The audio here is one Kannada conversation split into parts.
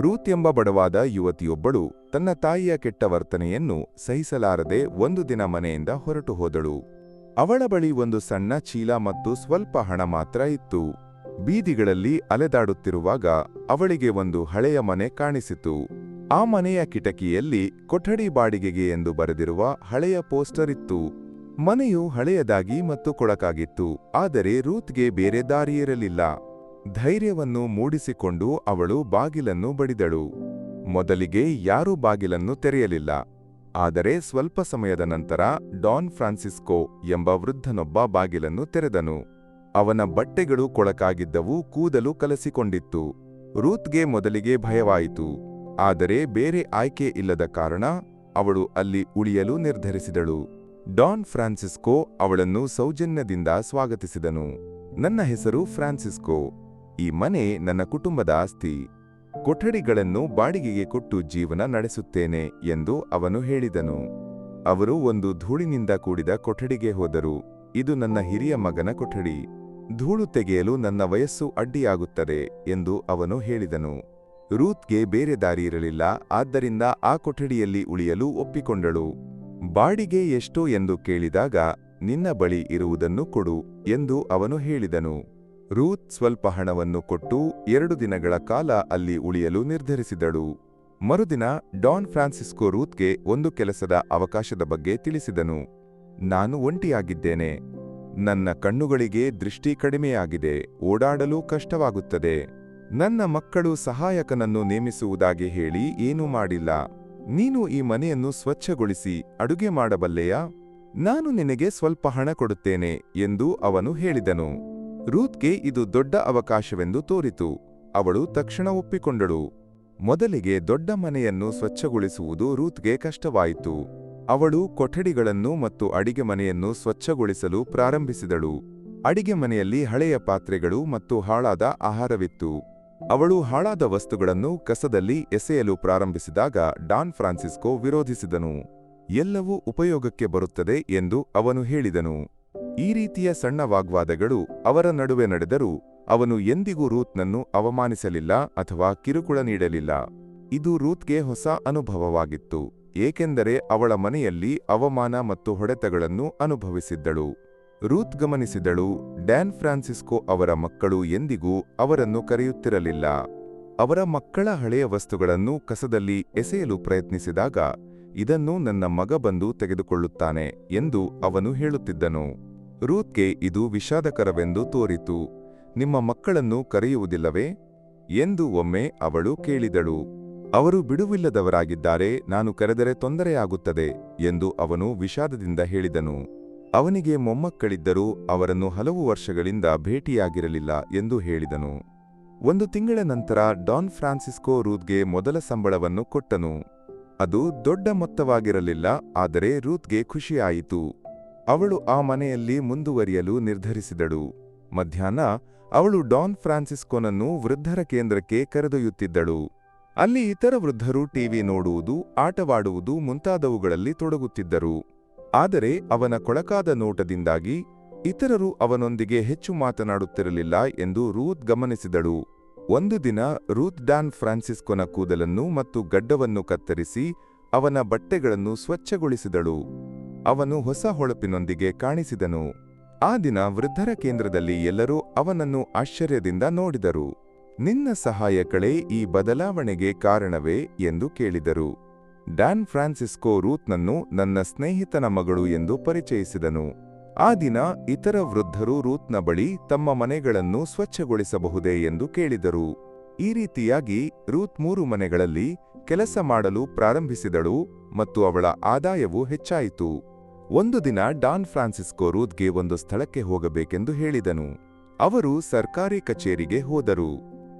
ರೂತ್ ಎಂಬ ಬಡವಾದ ಯುವತಿಯೊಬ್ಬಳು ತನ್ನ ತಾಯಿಯ ಕೆಟ್ಟ ವರ್ತನೆಯನ್ನು ಸಹಿಸಲಾರದೆ ಒಂದು ದಿನ ಮನೆಯಿಂದ ಹೊರಟು ಹೋದಳು. ಅವಳ ಬಳಿ ಒಂದು ಸಣ್ಣ ಚೀಲ ಮತ್ತು ಸ್ವಲ್ಪ ಹಣ ಮಾತ್ರ ಇತ್ತು. ಬೀದಿಗಳಲ್ಲಿ ಅಲೆದಾಡುತ್ತಿರುವಾಗ ಅವಳಿಗೆ ಒಂದು ಹಳೆಯ ಮನೆ ಕಾಣಿಸಿತು. ಆ ಮನೆಯ ಕಿಟಕಿಯಲ್ಲಿ ಕೊಠಡಿ ಬಾಡಿಗೆಗೆ ಎಂದು ಬರೆದಿರುವ ಹಳೆಯ ಪೋಸ್ಟರ್ ಇತ್ತು. ಮನೆಯು ಹಳೆಯದಾಗಿ ಮತ್ತು ಕೊಳಕಾಗಿತ್ತು, ಆದರೆ ರೂತ್ಗೆ ಬೇರೆ ದಾರಿಯಿರಲಿಲ್ಲ. ಧೈರ್ಯವನ್ನು ಮೂಡಿಸಿಕೊಂಡು ಅವಳು ಬಾಗಿಲನ್ನು ಬಡಿದಳು. ಮೊದಲಿಗೆ ಯಾರೂ ಬಾಗಿಲನ್ನು ತೆರೆಯಲಿಲ್ಲ. ಆದರೆ ಸ್ವಲ್ಪ ಸಮಯದ ನಂತರ ಡಾನ್ ಫ್ರಾನ್ಸಿಸ್ಕೋ ಎಂಬ ವೃದ್ಧನೊಬ್ಬ ಬಾಗಿಲನ್ನು ತೆರೆದನು. ಅವನ ಬಟ್ಟೆಗಳು ಕೊಳಕಾಗಿದ್ದವು, ಕೂದಲು ಕಲಸಿಕೊಂಡಿತ್ತು. ರೂತ್ಗೆ ಮೊದಲಿಗೆ ಭಯವಾಯಿತು. ಆದರೆ ಬೇರೆ ಆಯ್ಕೆ ಇಲ್ಲದ ಕಾರಣ ಅವಳು ಅಲ್ಲಿ ಉಳಿಯಲು ನಿರ್ಧರಿಸಿದಳು. ಡಾನ್ ಫ್ರಾನ್ಸಿಸ್ಕೋ ಅವಳನ್ನು ಸೌಜನ್ಯದಿಂದ ಸ್ವಾಗತಿಸಿದನು. ನನ್ನ ಹೆಸರು ಫ್ರಾನ್ಸಿಸ್ಕೋ. ಈ ಮನೆ ನನ್ನ ಕುಟುಂಬದ ಆಸ್ತಿ. ಕೊಠಡಿಗಳನ್ನು ಬಾಡಿಗೆಗೆ ಕೊಟ್ಟು ಜೀವನ ನಡೆಸುತ್ತೇನೆ ಎಂದು ಅವನು ಹೇಳಿದನು. ಅವರು ಒಂದು ಧೂಳಿನಿಂದ ಕೂಡಿದ ಕೊಠಡಿಗೆ ಹೋದರು. ಇದು ನನ್ನ ಹಿರಿಯ ಮಗನ ಕೊಠಡಿ. ಧೂಳು ತೆಗೆಯಲು ನನ್ನ ವಯಸ್ಸು ಅಡ್ಡಿಯಾಗುತ್ತದೆ ಎಂದು ಅವನು ಹೇಳಿದನು. ರೂತ್ಗೆ ಬೇರೆ ದಾರಿ ಇರಲಿಲ್ಲ, ಆದ್ದರಿಂದ ಆ ಕೊಠಡಿಯಲ್ಲಿ ಉಳಿಯಲು ಒಪ್ಪಿಕೊಂಡಳು. ಬಾಡಿಗೆ ಎಷ್ಟು ಎಂದು ಕೇಳಿದಾಗ, ನಿನ್ನ ಬಳಿ ಇರುವುದನ್ನು ಕೊಡು ಎಂದು ಅವನು ಹೇಳಿದನು. ರೂತ್ ಸ್ವಲ್ಪ ಹಣವನ್ನು ಕೊಟ್ಟು ಎರಡು ದಿನಗಳ ಕಾಲ ಅಲ್ಲಿ ಉಳಿಯಲು ನಿರ್ಧರಿಸಿದಳು. ಮರುದಿನ ಡಾನ್ ಫ್ರಾನ್ಸಿಸ್ಕೋ ರೂತ್ಗೆ ಒಂದು ಕೆಲಸದ ಅವಕಾಶದ ಬಗ್ಗೆ ತಿಳಿಸಿದನು. ನಾನು ಒಂಟಿಯಾಗಿದ್ದೇನೆ. ನನ್ನ ಕಣ್ಣುಗಳಿಗೆ ದೃಷ್ಟಿ ಕಡಿಮೆಯಾಗಿದೆ. ಓಡಾಡಲು ಕಷ್ಟವಾಗುತ್ತದೆ. ನನ್ನ ಮಕ್ಕಳು ಸಹಾಯಕನನ್ನು ನೇಮಿಸುವುದಾಗಿ ಹೇಳಿ ಏನೂ ಮಾಡಿಲ್ಲ. ನೀನು ಈ ಮನೆಯನ್ನು ಸ್ವಚ್ಛಗೊಳಿಸಿ ಅಡುಗೆ ಮಾಡಬಲ್ಲೆಯಾ? ನಾನು ನಿನಗೆ ಸ್ವಲ್ಪ ಹಣ ಕೊಡುತ್ತೇನೆ ಎಂದು ಅವನು ಹೇಳಿದನು. ರೂತ್ಗೆ ಇದು ದೊಡ್ಡ ಅವಕಾಶವೆಂದು ತೋರಿತು. ಅವಳು ತಕ್ಷಣ ಒಪ್ಪಿಕೊಂಡಳು. ಮೊದಲಿಗೆ ದೊಡ್ಡ ಮನೆಯನ್ನು ಸ್ವಚ್ಛಗೊಳಿಸುವುದು ರೂತ್ಗೆ ಕಷ್ಟವಾಯಿತು. ಅವಳು ಕೊಠಡಿಗಳನ್ನು ಮತ್ತು ಅಡಿಗೆ ಮನೆಯನ್ನು ಸ್ವಚ್ಛಗೊಳಿಸಲು ಪ್ರಾರಂಭಿಸಿದಳು. ಅಡಿಗೆ ಮನೆಯಲ್ಲಿ ಹಳೆಯ ಪಾತ್ರೆಗಳು ಮತ್ತು ಹಾಳಾದ ಆಹಾರವಿತ್ತು. ಅವಳು ಹಾಳಾದ ವಸ್ತುಗಳನ್ನು ಕಸದಲ್ಲಿ ಎಸೆಯಲು ಪ್ರಾರಂಭಿಸಿದಾಗ ಡಾನ್ ಫ್ರಾನ್ಸಿಸ್ಕೋ ವಿರೋಧಿಸಿದನು. ಎಲ್ಲವೂ ಉಪಯೋಗಕ್ಕೆ ಬರುತ್ತದೆ ಎಂದು ಅವನು ಹೇಳಿದನು. ಈ ರೀತಿಯ ಸಣ್ಣ ವಾಗ್ವಾದಗಳು ಅವರ ನಡುವೆ ನಡೆದರೂ ಅವನು ಎಂದಿಗೂ ರೂತ್ನನ್ನು ಅವಮಾನಿಸಲಿಲ್ಲ ಅಥವಾ ಕಿರುಕುಳ ನೀಡಲಿಲ್ಲ. ಇದು ರೂತ್ಗೆ ಹೊಸ ಅನುಭವವಾಗಿತ್ತು, ಏಕೆಂದರೆ ಅವಳ ಮನೆಯಲ್ಲಿ ಅವಮಾನ ಮತ್ತು ಹೊಡೆತಗಳನ್ನು ಅನುಭವಿಸಿದ್ದಳು. ರೂತ್ ಗಮನಿಸಿದಳು, ಡ್ಯಾನ್ ಫ್ರಾನ್ಸಿಸ್ಕೋ ಅವರ ಮಕ್ಕಳು ಎಂದಿಗೂ ಅವರನ್ನು ಕರೆಯುತ್ತಿರಲಿಲ್ಲ. ಅವರ ಮಕ್ಕಳ ಹಳೆಯ ವಸ್ತುಗಳನ್ನು ಕಸದಲ್ಲಿ ಎಸೆಯಲು ಪ್ರಯತ್ನಿಸಿದಾಗ, ಇದನ್ನು ನನ್ನ ಮಗ ಬಂದು ತೆಗೆದುಕೊಳ್ಳುತ್ತಾನೆ ಎಂದು ಅವನು ಹೇಳುತ್ತಿದ್ದನು. ರೂತ್ಗೆ ಇದು ವಿಷಾದಕರವೆಂದು ತೋರಿತು. ನಿಮ್ಮ ಮಕ್ಕಳನ್ನು ಕರೆಯುವುದಿಲ್ಲವೇ? ಎಂದು ಒಮ್ಮೆ ಅವಳು ಕೇಳಿದಳು. ಅವರು ಬಿಡುವಿಲ್ಲದವರಾಗಿದ್ದಾರೆ, ನಾನು ಕರೆದರೆ ತೊಂದರೆಯಾಗುತ್ತದೆ ಎಂದು ಅವನು ವಿಷಾದದಿಂದ ಹೇಳಿದನು. ಅವನಿಗೆ ಮೊಮ್ಮಕ್ಕಳಿದ್ದರೂ ಅವರನ್ನು ಹಲವು ವರ್ಷಗಳಿಂದ ಭೇಟಿಯಾಗಿರಲಿಲ್ಲ ಎಂದು ಹೇಳಿದನು. ಒಂದು ತಿಂಗಳ ನಂತರ ಡಾನ್ ಫ್ರಾನ್ಸಿಸ್ಕೋ ರೂತ್ಗೆ ಮೊದಲ ಸಂಬಳವನ್ನು ಕೊಟ್ಟನು. ಅದು ದೊಡ್ಡ ಮೊತ್ತವಾಗಿರಲಿಲ್ಲ, ಆದರೆ ರೂತ್ಗೆ ಖುಷಿಯಾಯಿತು. ಅವಳು ಆ ಮನೆಯಲ್ಲಿ ಮುಂದುವರಿಯಲು ನಿರ್ಧರಿಸಿದಳು. ಮಧ್ಯಾಹ್ನ ಅವಳು ಡಾನ್ ಫ್ರಾನ್ಸಿಸ್ಕೋನನ್ನು ವೃದ್ಧರ ಕೇಂದ್ರಕ್ಕೆ ಕರೆದೊಯ್ಯುತ್ತಿದ್ದಳು. ಅಲ್ಲಿ ಇತರ ವೃದ್ಧರು ಟಿವಿ ನೋಡುವುದು, ಆಟವಾಡುವುದು ಮುಂತಾದವುಗಳಲ್ಲಿ ತೊಡಗುತ್ತಿದ್ದರು. ಆದರೆ ಅವನ ಕೊಳಕಾದ ನೋಟದಿಂದಾಗಿ ಇತರರು ಅವನೊಂದಿಗೆ ಹೆಚ್ಚು ಮಾತನಾಡುತ್ತಿರಲಿಲ್ಲ ಎಂದು ರೂತ್ ಗಮನಿಸಿದಳು. ಒಂದು ದಿನ ರೂತ್ ಡಾನ್ ಫ್ರಾನ್ಸಿಸ್ಕೋನ ಕೂದಲನ್ನು ಮತ್ತು ಗಡ್ಡವನ್ನು ಕತ್ತರಿಸಿ ಅವನ ಬಟ್ಟೆಗಳನ್ನು ಸ್ವಚ್ಛಗೊಳಿಸಿದಳು. ಅವನು ಹೊಸ ಹೊಳಪಿನೊಂದಿಗೆ ಕಾಣಿಸಿದನು. ಆ ದಿನ ವೃದ್ಧರ ಕೇಂದ್ರದಲ್ಲಿ ಎಲ್ಲರೂ ಅವನನ್ನು ಆಶ್ಚರ್ಯದಿಂದ ನೋಡಿದರು. ನಿನ್ನ ಸಹಾಯಕಳೇ ಈ ಬದಲಾವಣೆಗೆ ಕಾರಣವೇ ಎಂದು ಕೇಳಿದರು. ಡ್ಯಾನ್ ಫ್ರಾನ್ಸಿಸ್ಕೋ ರೂತ್ನನ್ನು ನನ್ನ ಸ್ನೇಹಿತನ ಮಗಳು ಎಂದು ಪರಿಚಯಿಸಿದನು. ಆ ದಿನ ಇತರ ವೃದ್ಧರು ರೂತ್ನ ಬಳಿ ತಮ್ಮ ಮನೆಗಳನ್ನು ಸ್ವಚ್ಛಗೊಳಿಸಬಹುದೇ ಎಂದು ಕೇಳಿದರು. ಈ ರೀತಿಯಾಗಿ ರೂತ್ ಮೂರು ಮನೆಗಳಲ್ಲಿ ಕೆಲಸ ಮಾಡಲು ಪ್ರಾರಂಭಿಸಿದಳು ಮತ್ತು ಅವಳ ಆದಾಯವು ಹೆಚ್ಚಾಯಿತು. ಒಂದು ದಿನ ಡಾನ್ ಫ್ರಾನ್ಸಿಸ್ಕೋ ರೂತ್ಗೆ ಒಂದು ಸ್ಥಳಕ್ಕೆ ಹೋಗಬೇಕೆಂದು ಹೇಳಿದನು. ಅವರು ಸರ್ಕಾರಿ ಕಚೇರಿಗೆ ಹೋದರು.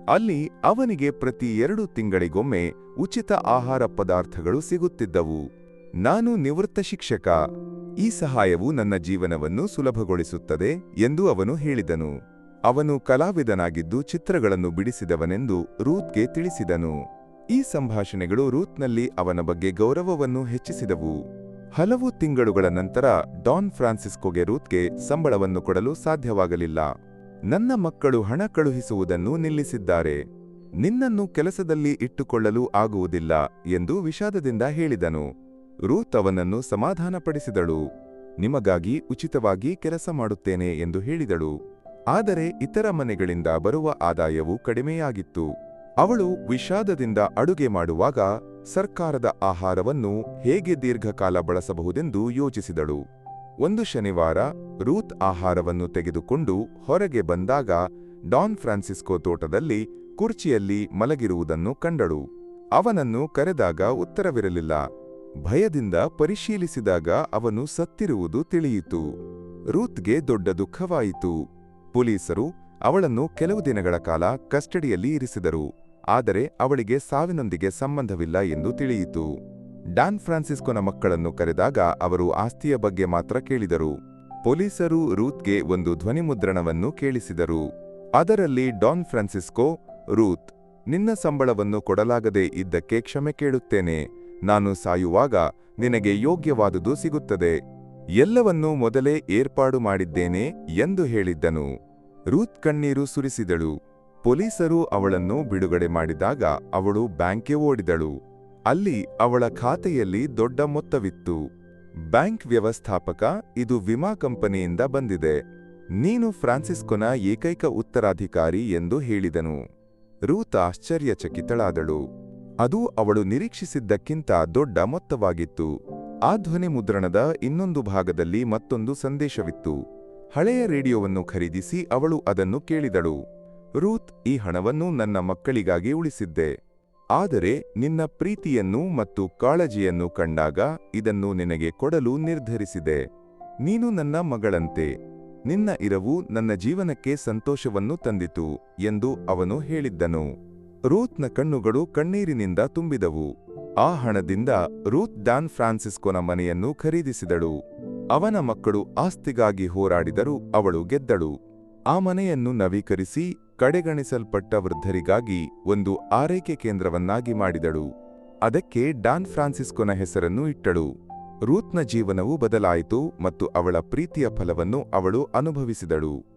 ಅಲ್ಲಿ ಅವನಿಗೆ ಪ್ರತಿ ಎರಡು ತಿಂಗಳಿಗೊಮ್ಮೆ ಉಚಿತ ಆಹಾರ ಪದಾರ್ಥಗಳು ಸಿಗುತ್ತಿದ್ದವು. ನಾನು ನಿವೃತ್ತ ಶಿಕ್ಷಕ. ಈ ಸಹಾಯವು ನನ್ನ ಜೀವನವನ್ನು ಸುಲಭಗೊಳಿಸುತ್ತದೆ ಎಂದು ಅವನು ಹೇಳಿದನು. ಅವನು ಕಲಾವಿದನಾಗಿದ್ದು ಚಿತ್ರಗಳನ್ನು ಬಿಡಿಸಿದವನೆಂದು ರೂತ್ಗೆ ತಿಳಿಸಿದನು. ಈ ಸಂಭಾಷಣೆಗಳು ರೂತ್ನಲ್ಲಿ ಅವನ ಬಗ್ಗೆ ಗೌರವವನ್ನು ಹೆಚ್ಚಿಸಿದವು. ಹಲವು ತಿಂಗಳುಗಳ ನಂತರ ಡಾನ್ ಫ್ರಾನ್ಸಿಸ್ಕೋಗೆ ರೂತ್ಗೆ ಸಂಬಳವನ್ನು ಕೊಡಲು ಸಾಧ್ಯವಾಗಲಿಲ್ಲ. ನನ್ನ ಮಕ್ಕಳು ಹಣ ಕಳುಹಿಸುವುದನ್ನು ನಿಲ್ಲಿಸಿದ್ದಾರೆ. ನಿನ್ನನ್ನು ಕೆಲಸದಲ್ಲಿ ಇಟ್ಟುಕೊಳ್ಳಲು ಆಗುವುದಿಲ್ಲ ಎಂದು ವಿಷಾದದಿಂದ ಹೇಳಿದನು. ರೂತ್ ಅವನನ್ನು ಸಮಾಧಾನಪಡಿಸಿದಳು. ನಿಮಗಾಗಿ ಉಚಿತವಾಗಿ ಕೆಲಸ ಮಾಡುತ್ತೇನೆ ಎಂದು ಹೇಳಿದಳು. ಆದರೆ ಇತರ ಮನೆಗಳಿಂದ ಬರುವ ಆದಾಯವು ಕಡಿಮೆಯಾಗಿತ್ತು. ಅವಳು ವಿಷಾದದಿಂದ ಅಡುಗೆ ಮಾಡುವಾಗ ಸರ್ಕಾರದ ಆಹಾರವನ್ನು ಹೇಗೆ ದೀರ್ಘಕಾಲ ಬಳಸಬಹುದೆಂದು ಯೋಚಿಸಿದಳು. ಒಂದು ಶನಿವಾರ ರೂತ್ ಆಹಾರವನ್ನು ತೆಗೆದುಕೊಂಡು ಹೊರಗೆ ಬಂದಾಗ ಡಾನ್ ಫ್ರಾನ್ಸಿಸ್ಕೋ ತೋಟದಲ್ಲಿ ಕುರ್ಚಿಯಲ್ಲಿ ಮಲಗಿರುವುದನ್ನು ಕಂಡಳು. ಅವನನ್ನು ಕರೆದಾಗ ಉತ್ತರವಿರಲಿಲ್ಲ. ಭಯದಿಂದ ಪರಿಶೀಲಿಸಿದಾಗ ಅವನು ಸತ್ತಿರುವುದು ತಿಳಿಯಿತು. ರೂತ್ಗೆ ದೊಡ್ಡ ದುಃಖವಾಯಿತು. ಪೊಲೀಸರು ಅವಳನ್ನು ಕೆಲವು ದಿನಗಳ ಕಾಲ ಕಸ್ಟಡಿಯಲ್ಲಿ ಇರಿಸಿದರು. ಆದರೆ ಅವಳಿಗೆ ಸಾವಿನೊಂದಿಗೆ ಸಂಬಂಧವಿಲ್ಲ ಎಂದು ತಿಳಿಯಿತು. ಡಾನ್ ಫ್ರಾನ್ಸಿಸ್ಕೋನ ಮಕ್ಕಳನ್ನು ಕರೆದಾಗ ಅವರು ಆಸ್ತಿಯ ಬಗ್ಗೆ ಮಾತ್ರ ಕೇಳಿದರು. ಪೊಲೀಸರು ರೂತ್ಗೆ ಒಂದು ಧ್ವನಿಮುದ್ರಣವನ್ನು ಕೇಳಿಸಿದರು. ಅದರಲ್ಲಿ ಡಾನ್ ಫ್ರಾನ್ಸಿಸ್ಕೋ, ರೂತ್, ನಿನ್ನ ಸಂಬಳವನ್ನು ಕೊಡಲಾಗದೆ ಇದ್ದಕ್ಕೆ ಕ್ಷಮೆ ಕೇಳುತ್ತೇನೆ. ನಾನು ಸಾಯುವಾಗ ನಿನಗೆ ಯೋಗ್ಯವಾದುದು ಸಿಗುತ್ತದೆ. ಎಲ್ಲವನ್ನೂ ಮೊದಲೇ ಏರ್ಪಾಡು ಮಾಡಿದ್ದೇನೆ ಎಂದು ಹೇಳಿದ್ದನು. ರೂತ್ ಕಣ್ಣೀರು ಸುರಿಸಿದಳು. ಪೊಲೀಸರು ಅವಳನ್ನು ಬಿಡುಗಡೆ ಮಾಡಿದಾಗ ಅವಳು ಬ್ಯಾಂಕ್ಗೆ ಓಡಿದಳು. ಅಲ್ಲಿ ಅವಳ ಖಾತೆಯಲ್ಲಿ ದೊಡ್ಡ ಮೊತ್ತವಿತ್ತು. ಬ್ಯಾಂಕ್ ವ್ಯವಸ್ಥಾಪಕ, ಇದು ವಿಮಾ ಕಂಪನಿಯಿಂದ ಬಂದಿದೆ. ನೀನು ಫ್ರಾನ್ಸಿಸ್ಕೊನ ಏಕೈಕ ಉತ್ತರಾಧಿಕಾರಿ ಎಂದು ಹೇಳಿದನು. ರೂತ್ ಆಶ್ಚರ್ಯಚಕಿತಳಾದಳು. ಅದು ಅವಳು ನಿರೀಕ್ಷಿಸಿದ್ದಕ್ಕಿಂತ ದೊಡ್ಡ ಮೊತ್ತವಾಗಿತ್ತು. ಆ ಧ್ವನಿ ಮುದ್ರಣದ ಇನ್ನೊಂದು ಭಾಗದಲ್ಲಿ ಮತ್ತೊಂದು ಸಂದೇಶವಿತ್ತು. ಹಳೆಯ ರೇಡಿಯೋವನ್ನು ಖರೀದಿಸಿ ಅವಳು ಅದನ್ನು ಕೇಳಿದಳು. ರೂತ್ ಈ ಹಣವನ್ನು ನನ್ನ ಮಕ್ಕಳಿಗಾಗಿ ಉಳಿಸಿದ್ದೆ. ಆದರೆ ನಿನ್ನ ಪ್ರೀತಿಯನ್ನು ಮತ್ತು ಕಾಳಜಿಯನ್ನು ಕಂಡಾಗ ಇದನ್ನು ನಿನಗೆ ಕೊಡಲು ನಿರ್ಧರಿಸಿದೆ. ನೀನು ನನ್ನ ಮಗಳಂತೆ. ನಿನ್ನ ಇರವು ನನ್ನ ಜೀವನಕ್ಕೆ ಸಂತೋಷವನ್ನು ತಂದಿತು ಎಂದು ಅವನು ಹೇಳಿದ್ದನು. ರೂತ್ನ ಕಣ್ಣುಗಳು ಕಣ್ಣೀರಿನಿಂದ ತುಂಬಿದವು. ಆ ಹಣದಿಂದ ರೂತ್ ಡಾನ್ ಫ್ರಾನ್ಸಿಸ್ಕೋನ ಮನೆಯನ್ನು ಖರೀದಿಸಿದಳು. ಅವನ ಮಕ್ಕಳು ಆಸ್ತಿಗಾಗಿ ಹೋರಾಡಿದರೂ ಅವಳು ಗೆದ್ದಳು. ಆ ಮನೆಯನ್ನು ನವೀಕರಿಸಿ ಕಡೆಗಣಿಸಲ್ಪಟ್ಟ ವೃದ್ಧರಿಗಾಗಿ ಒಂದು ಆರೈಕೆ ಕೇಂದ್ರವನ್ನಾಗಿ ಮಾಡಿದಳು. ಅದಕ್ಕೆ ಡಾನ್ ಫ್ರಾನ್ಸಿಸ್ಕೊನ ಹೆಸರನ್ನು ಇಟ್ಟಳು. ರೂತ್ನ ಜೀವನವು ಬದಲಾಯಿತು ಮತ್ತು ಅವಳ ಪ್ರೀತಿಯ ಫಲವನ್ನು ಅವಳು ಅನುಭವಿಸಿದಳು.